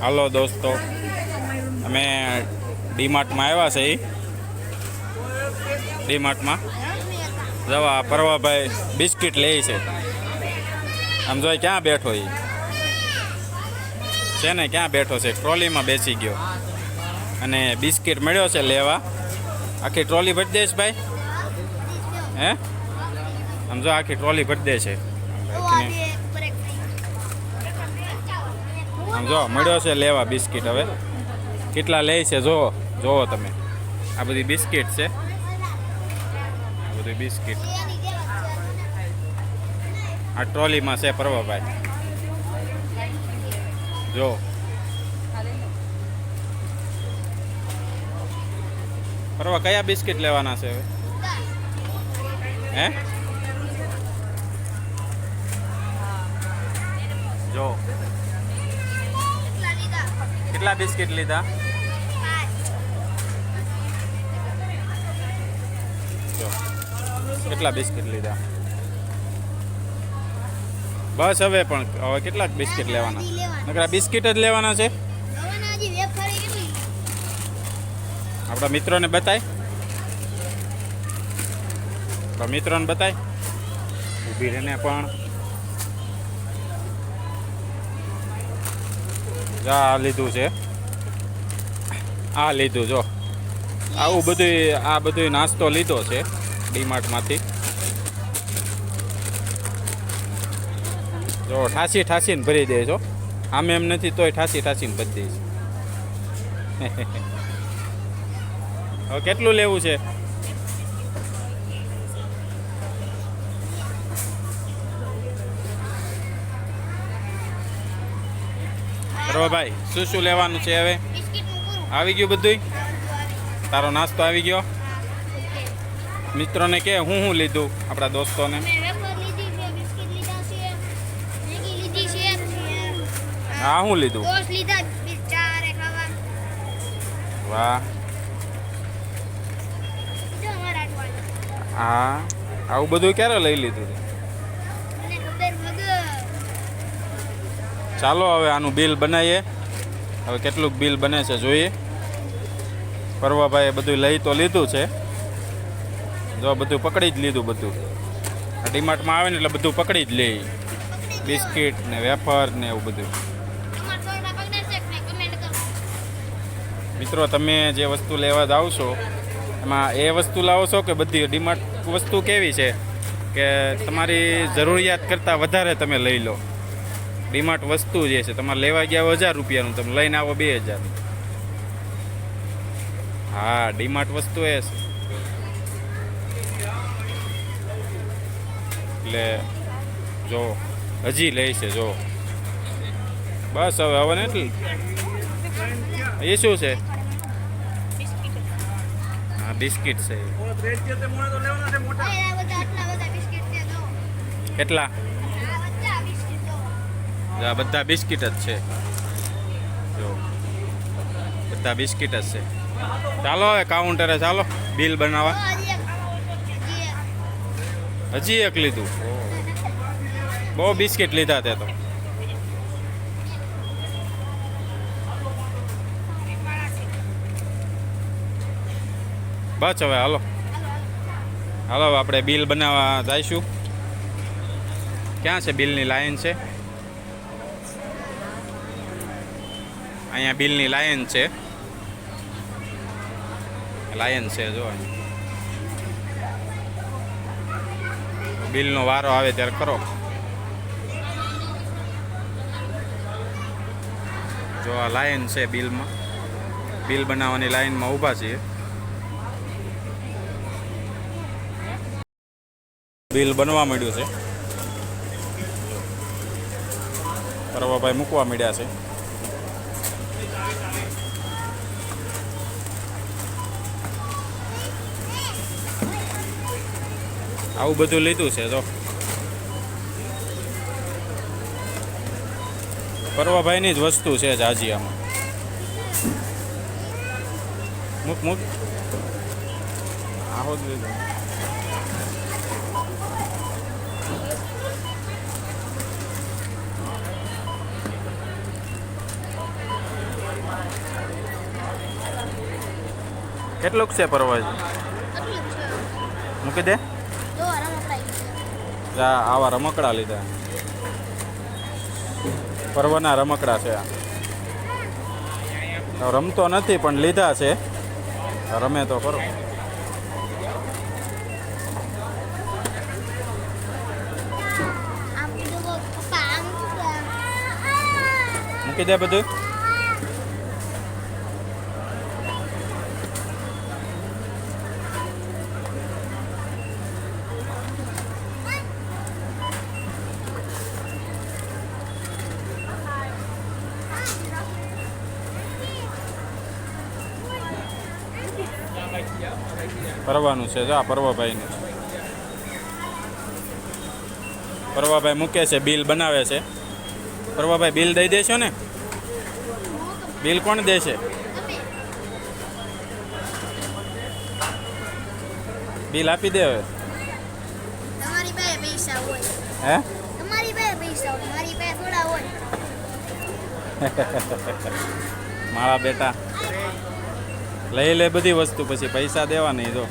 હાલો દોસ્તો, અમે ડીમાર્ટમાં આવ્યા છે ડીમાર્ટમાં. જવા પરવાભાઈ બિસ્કિટ લે છે. આમ જોઈ ક્યાં બેઠો એ છે ને ક્યાં બેઠો છે? ટ્રોલીમાં બેસી ગયો. અને બિસ્કિટ મળ્યો છે લેવા. આખી ટ્રોલી ભરી દઈશ ભાઈ? હે? આમ જો આખી ટ્રોલી ભરી દે છે. આમ જો, મળ્યો છે લેવા બિસ્કિટ હવે. કેટલા લે છે જો, જોવો તમે. આ બધી બિસ્કિટ છે. બધી બિસ્કિટ. આ ટ્રોલીમાં છે પરવાભાઈ જો. પરવા કયા બિસ્કિટ લેવાના છે હવે? હે? જો. કેટલા બિસ્કિટ લીધા? કેટલા બિસ્કિટ લીધા? બસ હવે પણ હવે કેટલાક બિસ્કિટ લેવાના? નકરા બિસ્કિટ જ લેવાના છે? આપણા મિત્રોને બતાય. આપણા મિત્રોને બતાય. ઊભી રહીને પણ આ લીધું છે. આ લીધું, જો. આવું બધું આ બધું નાસ્તો લીધો છે ડીમાર્ટમાંથી. જો, ઠાસી ઠાસીને ભરી દે છો આમ એમ નથી, તોય ઠાસી ઠાસીને ભરી દે છે. કેટલું લેવું છે? બરોબર ભાઈ શું શું લેવાનું છે હવે? આવી ગયું બધું તારો નાસ્તો આવી ગયો? મિત્રોને કે, હું શું લીધું આપણા દોસ્તોને? હા શું લીધું. વાહ. હા, આવું બધું ક્યારે લઈ લીધું ચાલો, હવે આનું બિલ બનાવીએ. હવે કેટલું બિલ બને છે જોઈએ. પરવાભાઈએ બધું લઈ તો લીધું છે. જો બધું પકડી જ લીધું બધું. ડીમાર્ટમાં આવે ને એટલે બધું પકડી જ લે. બિસ્કિટ ને વેફર ને એવું બધું. મિત્રો, તમે જે વસ્તુ લેવા જાઓ છો, એમાં એ વસ્તુ લાવો છો કે બધી ડીમાર્ટ વસ્તુ કેવી છે? કે તમારી જરૂરિયાત કરતાં વધારે તમે લઈ લો. ડીમાર્ટ વસ્તુ જે છે તમારે લેવા ગયા હજાર રૂપિયાનું તમે લઈને આવો બે હજાર. હા ડીમાર્ટ વસ્તુ એ છે. એટલે જો હજી લે છે જો. બસ હવે હવે ને એટલે? એ શું છે? હા બિસ્કિટ છે. કેટલા? આ બધા બિસ્કિટ જ છે. જો, બધા બિસ્કિટ જ છે. ચાલો હવે કાઉન્ટરે ચાલો બિલ બનાવવા. હજી એક લીધું. બહુ બિસ્કિટ લીધા તે તો. બસ હવે, હાલો. હાલો આપણે બિલ બનાવવા જઈશું. ક્યાં છે બિલની લાઈન છે? અહીંયા બિલની લાયન છે. લાયન છે જો બિલનો વારો આવે ત્યારે કરો. જો આ લાયન છે બિલમાં. બિલ બનાવવાની લાઈનમાં ઊભા છીએ. બિલ બનવા માંડ્યું છે. પરવાભાઈ મૂકવા માંડ્યા છે. આવું બધું લીધું છે તો પરવાભાઈની જ વસ્તુ છે જાજિયામાં. મૂક મૂક. આહો જ લીધું. કેટલુંક છે પરવાજી મૂકી દે. આવા રમકડા લીધા. પર્વના રમકડા છે રમતો નથી, પણ લીધા છે. રમે તો ખરો. મૂકી દે બધું. પરવાનું છે જો આ પરવાભાઈનું પરવાભાઈ મૂકે છે બિલ બનાવે છે. પરવાભાઈ બિલ દઈ દેશો ને? બિલ કોણ દેશે? બિલ આપી દે હવે. તમારી પાસે પૈસા હોય. હે? તમારી પાસે પૈસા હોય મારી પાસે થોડા હોય. મારા બેટા. લઈ લે બધી વસ્તુ પછી પૈસા દેવા નહીં તો